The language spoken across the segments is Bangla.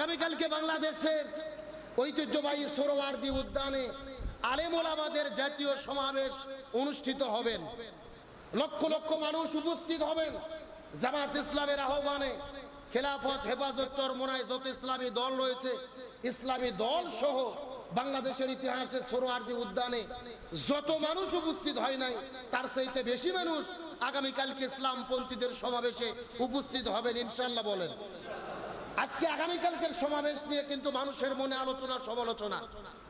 আগামীকালকে বাংলাদেশের ঐতিহ্যবাহী সোরওয়ার্দী উদ্যানে আলেমোলামাদের জাতীয় সমাবেশ অনুষ্ঠিত হবেন। লক্ষ লক্ষ মানুষ উপস্থিত হবেন জামাত ইসলামের আহ্বানে। খেলাফত, হেফাজত, চরমোনায় যত ইসলামী দল রয়েছে, ইসলামী দল সহ বাংলাদেশের ইতিহাসে সোরোয়ার্দী উদ্যানে যত মানুষ উপস্থিত হয় নাই, তার চাইতে বেশি মানুষ আগামীকালকে ইসলামপন্থীদের সমাবেশে উপস্থিত হবেন ইনশাল্লাহ বলেন। আজকে আগামীকালকের সমাবেশ নিয়ে কিন্তু মানুষের মনে আলোচনা, সমালোচনা।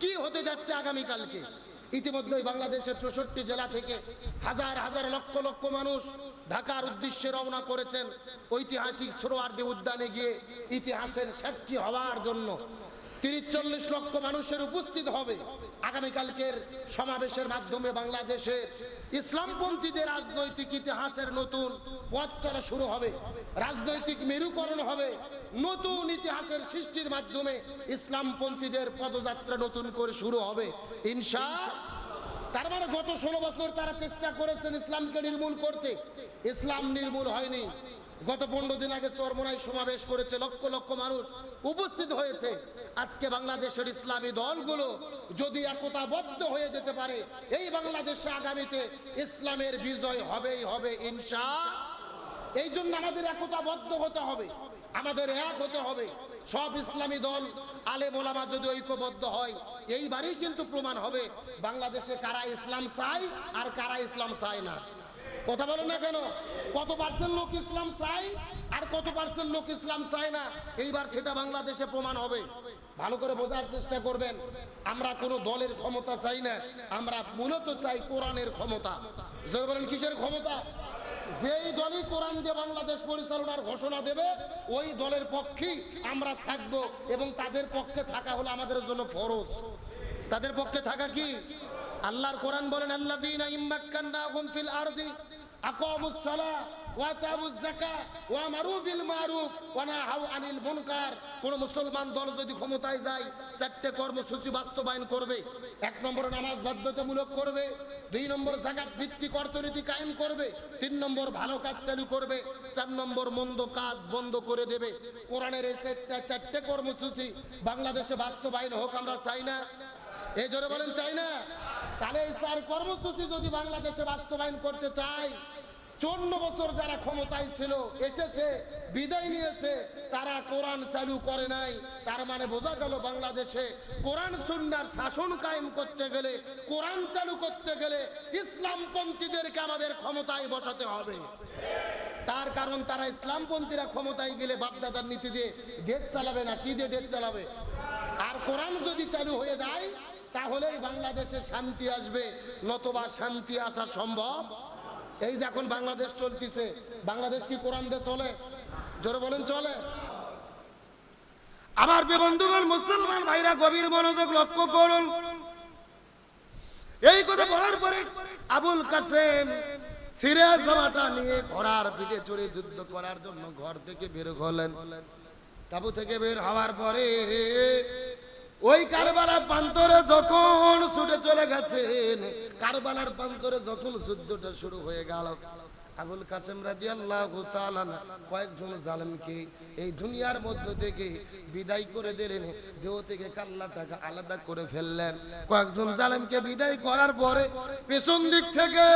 কি হতে যাচ্ছে আগামীকালকে? ইতিমধ্যে বাংলাদেশের চৌষট্টি জেলা থেকে হাজার হাজার লক্ষ লক্ষ মানুষ ঢাকার উদ্দেশ্যে রওনা করেছেন। ঐতিহাসিক সোরোয়ার্দী উদ্যানে গিয়ে ইতিহাসের সাক্ষী হওয়ার জন্য। তিরিশ চল্লিশ লক্ষ মানুষের উপস্থিত হবে আগামীকালকের সমাবেশের মাধ্যমে বাংলাদেশে। ইসলামপন্থীদের রাজনৈতিক ইতিহাসের নতুন পথ চলা শুরু হবে। রাজনৈতিক মেরুকরণ হবে। নতুন ইতিহাসের সৃষ্টির মাধ্যমে ইসলামপন্থীদের পদযাত্রা নতুন করে শুরু হবে। ইনশা, তার মানে গত ষোলো বছর তারা চেষ্টা করেছেন ইসলামকে নির্মূল করতে। ইসলাম নির্মূল হয়নি। গত পনেরো দিন আগে চরমোনায় সমাবেশ করেছে লক্ষ লক্ষ মানুষ উপস্থিত হয়েছে। আজকে বাংলাদেশের ইসলামী দলগুলো যদি একতাবদ্ধ হয়ে যেতে পারে, এই বাংলাদেশে আগামীতে ইসলামের বিজয় হবেই হবে ইনশা। এই জন্য আমাদের একতাবদ্ধ হতে হবে। আমাদের এক হতে হবে। সব ইসলামী দল আলে মোলামা যদি ঐক্যবদ্ধ হয়, এইবারই কিন্তু প্রমাণ হবে বাংলাদেশে কারা ইসলাম চায় আর কারা ইসলাম চায় না। কথা বলেন না কেন? কত পার্সেন্ট লোক ইসলাম চায় আর কত পার্সেন্ট লোক ইসলাম চায় না? এইবার সেটা বাংলাদেশে প্রমাণ হবে। ভালো করে বোঝার চেষ্টা করবেন। আমরা কোনো দলের ক্ষমতা চাই না। আমরা মূলত চাই কোরআনের ক্ষমতা। জোর বলেন, কিসের ক্ষমতা? যেই দলই কোরআন দিয়ে বাংলাদেশ পরিচালনার ঘোষণা দেবে, ওই দলের পক্ষেই আমরা থাকব এবং তাদের পক্ষে থাকা হলো আমাদের জন্য ফরজ। তাদের পক্ষে থাকা কি? আল্লাহর কোরআন বলেন আল্লাহ ইম্মাক্কান্নাহুম ফিল আরদি আকামুস সালাহ। কোন মুসলমান দল যদি ক্ষমতায় যায়, চারটে কর্মসূচি বাস্তবায়ন করবে, এক নম্বর নামাজ বাধ্যতামূলক করবে, দুই নম্বর কায়েম করবে, তিন নম্বর ভালো কাজ চালু করবে, চার নম্বর মন্দ কাজ বন্ধ করে দেবে। কোরআনের এই চারটে কর্মসূচি বাংলাদেশে বাস্তবায়ন হোক, আমরা চাই না। এই জোরে বলেন, চাই না? তাহলে এই কর্মসূচি যদি বাংলাদেশে বাস্তবায়ন করতে চাই চন্ন বছর যারা ক্ষমতায় ছিল, এসেছে, বিদায় নিয়েছে, তারা কোরআন চালু করে নাই। তার মানে বোঝা গেল বাংলাদেশে কোরআন সুন্নার শাসন কায়েম করতে গেলে, কোরআন চালু করতে গেলে ইসলামপন্থীদেরকে আমাদের ক্ষমতায় বসাতে হবে। তার কারণ তারা ইসলামপন্থীরা ক্ষমতায় গেলে বাপদাদার নীতি দিয়ে দেশ চালাবে না, কি দিয়ে দেশ চালাবে? আর কোরআন যদি চালু হয়ে যায়, তাহলেই বাংলাদেশে শান্তি আসবে, নতবা শান্তি আসা সম্ভব। এই যে এখন বাংলাদেশ চলতেছে। বাংলাদেশ কি কোরআন দিয়ে চলে? জোরে বলেন, চলে। আমার বন্ধুগণ, মুসলমান ভাইরা, গভীর মনোযোগ লক্ষ্য করুন। এই কথা বলার পরে আবুল কাসেম সিরিয়া জামাটা নিয়ে ঘোড়ার পিঠে চড়ে যুদ্ধ করার জন্য ঘর থেকে বের হলেন। তাবু থেকে বের হওয়ার পরে ওই কারবালা প্রান্তরে যখন ছুটে চলে গেছেন কারবালার প্রান্তরে যখন যুদ্ধটা শুরু হয়ে গেল আবুল কাসেম রাজি আল্লাহ কয়েকজন জালেমকে এই দুনিয়ার মধ্য থেকে বিদায় করে দিলেন, দেহ থেকে কাল্লা কাল্লাটাকে আলাদা করে ফেললেন। কয়েকজন জালেমকে বিদায় করার পরে পেছন দিক থেকে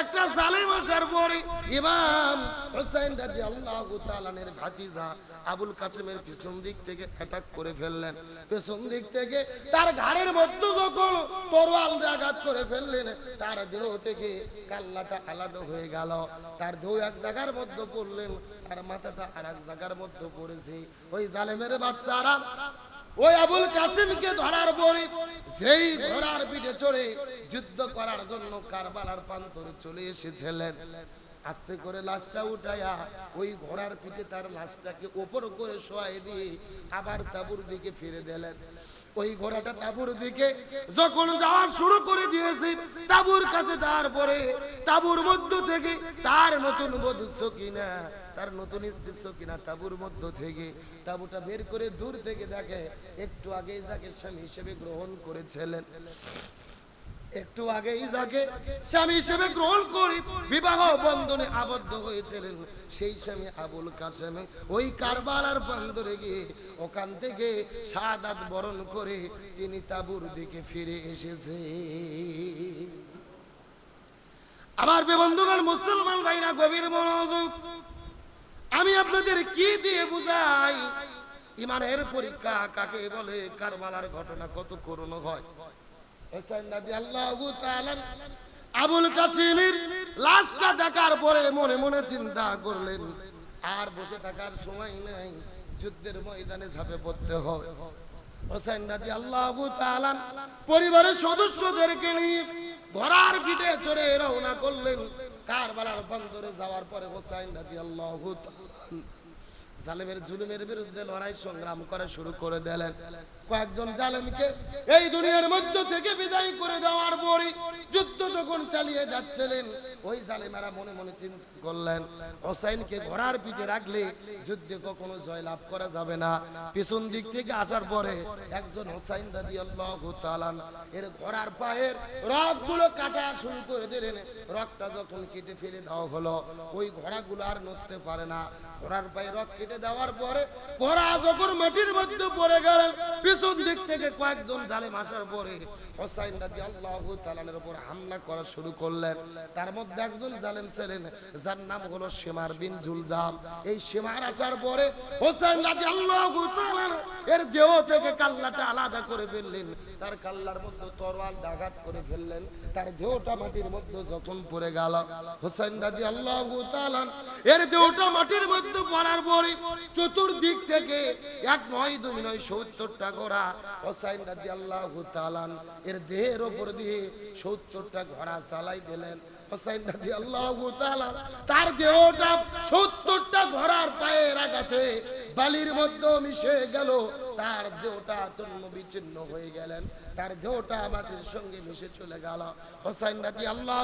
একটা জালেম আসার পরে ইমাম হোসেন রাজি আল্লাহ তালানের ভাতিজা আবুল কাসেমের পেছন দিক থেকে অ্যাটাক করে ফেললেন। পেছন দিক থেকে তার ঘাড়ের মধ্যে যখন তরোয়াল আঘাত করে ফেললেন, তার দেহ থেকে কাল্লাটা আলাদা হয়ে গেল। তার দেহ এক জায়গার মধ্যে পড়লেন, তার মাথাটা আর এক জায়গার মধ্যে পড়েছে। ওই জালেমের বাচ্চারা, ওই আবুল কাসিমকে ধরার পরে সেই ঘোড়ার পিঠে চড়ে যুদ্ধ করার জন্য কারবালার প্রান্তরে চলে এসেছিলেন। আস্তে করে লাশটা উঠায়া ওই ঘোড়ার পিঠে তার লাশটাকে ওপর করে শোয়াই দিয়ে আবার তাবুর দিকে ফিরে দিলেন। ওই ঘোড়াটা তাবুর দিকে যখন যাওয়ার শুরু করে দিয়েছে, তাবুর কাছে তারপরে তাবুর মধ্য থেকে তার নতুন বধূ সকিনা তার নতুন স্ত্রী কিনা তাবুর মধ্য থেকে। তাবুটা বের করে দূর থেকে দেখে, একটু আগে যাকে স্বামী হিসেবে গ্রহণ করেছিলেন। একটু আগেই যাকে স্বামী হিসেবে গ্রহণ করি, বিবাহ বন্ধনে আবদ্ধ হয়েছিলেন। সেই স্বামী আবুল কাসেম ওই কারবালার বন্দরে গিয়ে ওখান থেকে সাদাত বরণ করে তিনি তাবুর দিকে ফিরে এসেছে। আমার বন্ধুগণ, মুসলমান ভাইরা, গভীর মনোযোগ। আমি আপনাদের কি দিয়ে বুঝাই? ইমানের পরীক্ষা কাকে বলে? কারবালার ঘটনা কত করুণ হয়? হোসেন রাদিয়াল্লাহু তাআলা আবুল কাসিমের লাশটা দেখার পরে মনে মনে চিন্তা করলেন, আর বসে থাকার সময় নাই, যুদ্ধের ময়দানে ঝাঁপে পড়তে হবে। হোসেন রাদিয়াল্লাহু তাআলা পরিবারের সদস্যদেরকে নিয়ে ঘোড়ার পিঠে চড়ে রওনা করলেন। কারবালার বন্দরে যাওয়ার পরে হোসেন রাদিয়াল্লাহু তাআলা জালেমের জুলুমের বিরুদ্ধে লড়াই সংগ্রাম করা শুরু করে দিলেন। কয়েকজন জালেমকে এই দুনিয়ার মধ্য থেকে বিদায় করে দেওয়ার পরে যুদ্ধ যখন চালিয়ে যাচ্ছিলেন, ওই জালেমেরা মনে মনে চিন্তা করলেন, হোসাইনকে ঘোড়ার পিঠে রাখলে যুদ্ধে কখনো জয়লাভ করা যাবে না। পিছন দিক থেকে আসার পরে একজন হোসাইন দাদি আল্লাহ তালান এর ঘোড়ার পায়ের রগগুলো কাটা শুরু করে দিলেন। রগটা যখন কেটে ফেলে দেওয়া হলো, ওই ঘোড়াগুলো আর নড়তে পারে না। ঘোড়ার পায়ে রক কেটে দেওয়ার পরে ঘোড়া যখন মাটির মধ্যে পড়ে গেলেন পিছন দিক থেকে কয়েকজন জালেম আসার পরে হোসাইন রাজি আল্লাহ তালানের উপর হামলা করা শুরু করলেন। তার মধ্যে একজন জালেম ছিলেন, যার নাম হলো সীমার বিন জুলজাম। এই সীমার আসার পরে হোসাইন রাজি আল্লাহ এর দেহ থেকে কাল্লাটা আলাদা করে ফেললেন। তার কাল্লার মধ্যে তরোয়াল আঘাত করে ফেললেন। তার দেহটা মাটির মধ্যে যখন পড়ে গেল হোসেন রাজি আল্লাহ এর দেহটা মাটির মধ্যে পড়ার পরে চতুর্দিক থেকে এক নয়, দুই নয়, সত্তরটা ঘোড়া হোসাইন রাজি আল্লাহ এর দেহের ওপর দিয়ে সত্তরটা ঘোড়া চালাই দিলেন। হোসাইন রাজি আল্লাহ তার দেহটা সত্তরটা ঘোড়ার পায়ের আঘাতে বালির মধ্যে মিশে গেল। তার দেহটা চন্ন বিচ্ছিন্ন হয়ে গেলেন। তার দেহটা মাটির সঙ্গে মিশে চলে গেল। হোসাইন রাজি আল্লাহ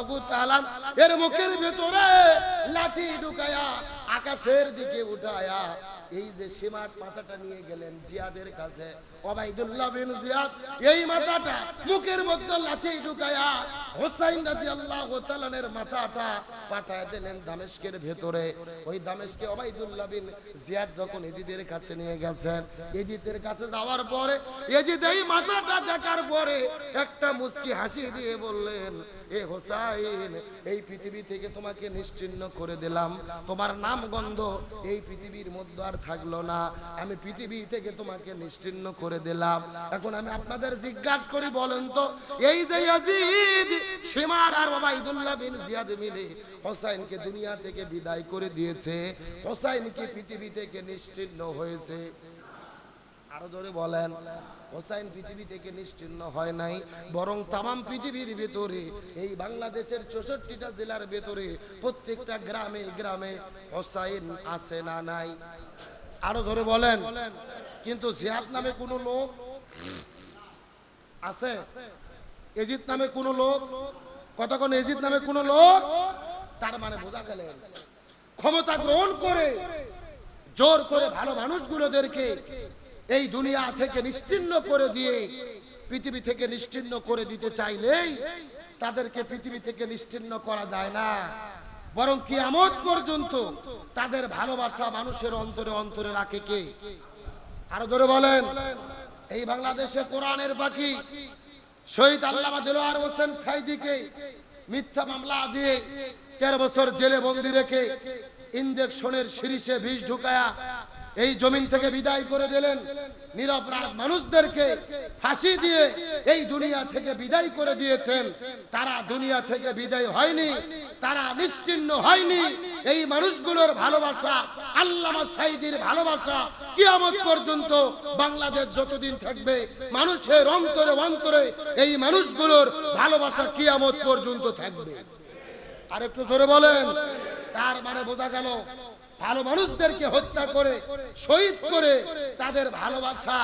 এর মুখের ভেতরে লাঠি ঢুকায়া আকাশের দিকে উঠায়া এই যে সীমার মাথাটা নিয়ে গেলেন জিয়াদের কাছে। ওবাইদুল্লাহ বিন জিয়াদ এই মাথাটা মুখের মধ্যে লাঠি ঢুকায়া হোসাইন রাদিয়াল্লাহু তাআলার মাথাটা পাঠায় দিলেন দামেশকের ভেতরে। ওই দামেশকে ওবাইদুল্লাহ বিন জিয়াদ যখন এজিদের কাছে নিয়ে গেছেন এজিদের কাছে যাওয়ার পরে এই মাথাটা দেখার পরে একটা মুস্কি হাসি দিয়ে বললেন, এ হোসাইন, এই পৃথিবী থেকে তোমাকে নিশ্চিন্ন করে দিলাম। তোমার নাম গন্ধ এই পৃথিবীর মধ্যে আর থাকল না। আমি পৃথিবী থেকে তোমাকে নিশ্চিন্ন করে দিলাম। এখন আমি আপনাদের জিজ্ঞাসা করি, বলেন তো, এই যে ইয়াজিদ সীমার আর ওবাইদুল্লাহ বিন জিয়াদ মিলে হোসাইনকে দুনিয়া থেকে বিদায় করে দিয়েছে। হোসাইন কি পৃথিবী থেকে নিশ্চিন্ন হয়েছে? আরও জোরে বলেন, হোসাইন পৃথিবী থেকে নিশ্চিন্ন হয় নাই, বরং তামাম পৃথিবীর ভেতরে, এই বাংলাদেশের চৌষট্টিটা জেলার ভেতরে, প্রত্যেকটা গ্রামে গ্রামে হোসাইন আছে না নাই। আরও জোরে বলেন, কিন্তু জিয়াদ নামে কোন লোক আছে? এজিদ নামে কোন লোক? কতক্ষণ এজিদ নামে কোন লোক? তার মানে বোঝা গেলেন ক্ষমতা গ্রহণ করে, জোর করে ভালো মানুষগুলোদেরকে এই দুনিয়া থেকে নিশ্চিন্ন করে দিয়ে, পৃথিবী থেকে নিশ্চিন্ন করে দিতে চাইলেই তাদেরকে পৃথিবী থেকে নিশ্চিন্ন করা যায় না। বরং কিয়ামত পর্যন্ত তাদের ভালোবাসা মানুষের অন্তরে অন্তরে রাখে কে? আরও ধরে বলেন। এই বাংলাদেশে কোরআনের পাখি শহীদ আল্লামা দিলওয়ার হোসেন সাইদিকে মিথ্যা মামলা দিয়ে তেরো বছর জেলে বন্দি রেখে ইঞ্জেকশনের শিরিষে বিষ ঢুকায়া এই জমিন থেকে বিদায় করে দিলেন। নিরপরাধ মানুষদেরকে ফাঁসি দিয়ে এই দুনিয়া থেকে বিদায় করে দিয়েছেন। তারা দুনিয়া থেকে বিদায় হয়নি, তারা নিশ্চিন্ন হয়নি। এই মানুষগুলোর ভালোবাসা, আল্লামা সাইদির ভালোবাসা কিয়ামত পর্যন্ত বাংলাদেশ যতদিন থাকবে, মানুষের অন্তরে অন্তরে এই মানুষগুলোর ভালোবাসা কিয়ামত পর্যন্ত থাকবে। আর একটু জোরে বলেন, তার মানে বোঝা গেল ভালো মানুষদেরকে হত্যা করে, শহীদ করে তাদের ভালোবাসা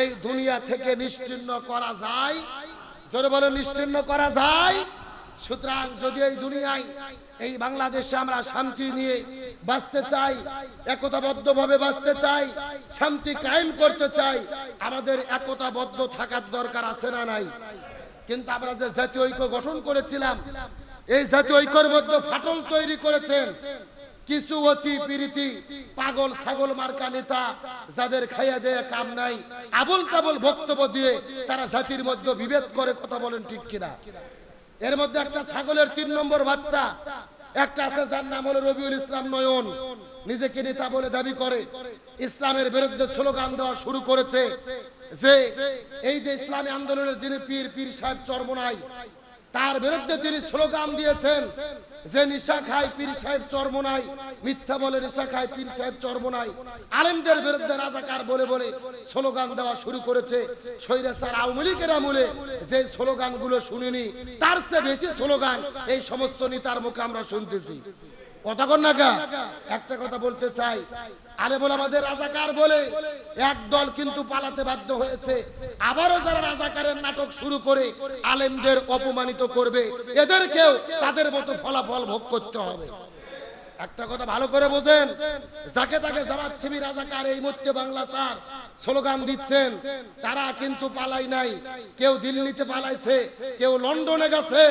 এই দুনিয়া থেকে নিশ্চিন্ন করা যায়। জোরে বলে নিশ্চিন্ন করা যায়। সুতরাং যদি এই দুনিয়ায়, এই বাংলাদেশে আমরা শান্তি নিয়ে বাঁচতে চাই একতাবদ্ধ ভাবে বাঁচতে চাই, শান্তি কায়েম করতে চাই, আমাদের একতাবদ্ধ থাকার দরকার আছে না নাই? কিন্তু আমরা যে জাতীয় ঐক্য গঠন করেছিলাম, এই জাতীয় ঐক্যের মধ্যে ফাটল তৈরি করেছেন। কিছু অতি প্রীতি, পাগল ছাগল মার্কা নেতা, যাদের খাইয়া দেয়া কাম নাই, আবল তাবল বক্তব্য দিয়ে তারা জাতির মধ্যে বিভেদ করে কথা বলেন ঠিক কিনা? এর মধ্যে একটা ছাগলের তিন নম্বর বাচ্চা, একটা আছে যার নাম হলো রবিউল ইসলাম নয়ন। নিজেকে নেতা বলে দাবি করে। ইসলামের বিরুদ্ধে স্লোগান দেওয়া শুরু করেছে যে, এই যে ইসলামী আন্দোলনের যিনি পীর পীর সাহেব চরমনাই তার বিরুদ্ধে তিনি স্লোগান দিয়েছেন, যে নিশা খায় পীর সাহেব চরমনাই, মিথ্যা বলে নিশা খায় পীর সাহেব চরমনাই, আলেমদের বিরুদ্ধে রাজাকার বলে বলে স্লোগান দেওয়া শুরু করেছে। স্বৈরাচার আওয়ামী লীগের আমলে যে স্লোগানগুলো শুনিনি, তার চেয়ে বেশি স্লোগান এই সমস্ত নেতার মুখে আমরা শুনতেছি। কথা না একটা কথা বলতে চাই আরে বলে আমাদের রাজাকার বলে এক দল কিন্তু পালাতে বাধ্য হয়েছে। আবারও যারা রাজাকারের নাটক শুরু করে আলেমদের অপমানিত করবে, এদেরকেও তাদের মতো ফলাফল ভোগ করতে হবে। একটা কথা ভালো করে বোঝেন। যাকে তাকে জামাত শিবির রাজাকার এই মুহূর্তে বাংলা স্যার স্লোগান দিচ্ছেন, তারা কিন্তু পালাই নাই। কেউ দিল্লিতে পালাইছে, কেউ লন্ডনে গেছে।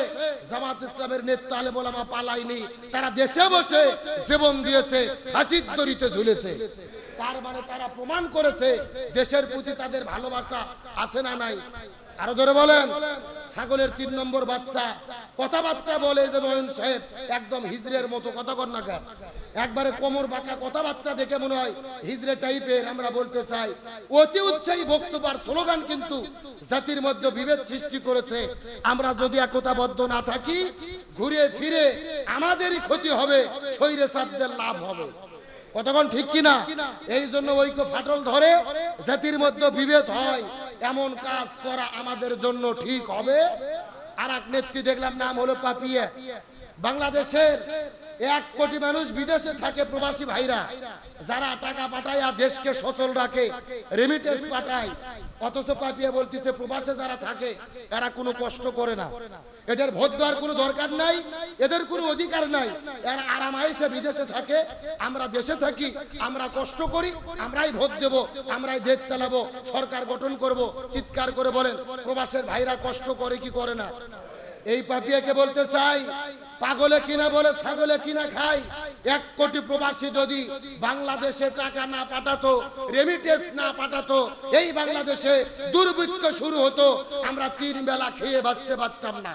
জামাত ইসলামের নেতা আলে বলামা পালাইনি তারা দেশে বসে জীবন দিয়েছে, হাসির দড়িতে ঝুলেছে। তার মানে তারা প্রমাণ করেছে, দেশের প্রতি তাদের ভালোবাসা আছে না নাই। আরও ধরে বলেন। ছাগলের তিন নম্বর বাচ্চা। কথাবার্তা বলে যে নয়ন সাহেব, একদম হিজরের মতো কথা কর না একবারে কোমর বাঁকা কথাবার্তা দেখে মনে হয় হিজরে টাইপের, আমরা বলতে চাই। অতি উৎসাহী বক্তব্য স্লোগান কিন্তু জাতির মধ্যে বিভেদ সৃষ্টি করেছে। আমরা যদি একতাবদ্ধ না থাকি, ঘুরে ফিরে আমাদেরই ক্ষতি হবে শরীরে সাধ্যের লাভ হবে। কতক্ষণ ঠিক কিনা? এই জন্য ঐক্য ফাটল ধরে জাতির মধ্যে বিভেদ হয়। এমন কাজ করা আমাদের জন্য ঠিক হবে। আর এক নেত্রী দেখলাম, নাম হলো পাপিয়া। বাংলাদেশের এক কোটি মানুষ বিদেশে থাকে প্রবাসী ভাইরা। যারা টাকা পাঠায় আর দেশকে সচল রাখে রেমিটেন্স পাঠায়। অথচ পাপিয়া বলতেছে, প্রবাসে যারা থাকে এরা কোনো কষ্ট করে না। এদের ভোট দেওয়ার কোনো দরকার নাই, এদের কোনো অধিকার নাই। এরা আরাম আরামাইসে বিদেশে থাকে, আমরা দেশে থাকি, আমরা কষ্ট করি, আমরাই ভোট দেব, আমরাই দেশ চালাবো, সরকার গঠন করব, চিৎকার করে বলেন, প্রবাসের ভাইরা কষ্ট করে কি করে না? এই পাপিয়াকে বলতে চাই, পাগলে কিনা বলে ছাগলে কিনা খাই এক কোটি প্রবাসী যদি বাংলাদেশে টাকা না পাঠাতো রেমিটেন্স না পাঠাতো, এই বাংলাদেশে দুর্ভিক্ষ শুরু হতো, আমরা তিন বেলা খেয়ে বাঁচতে পারতাম না।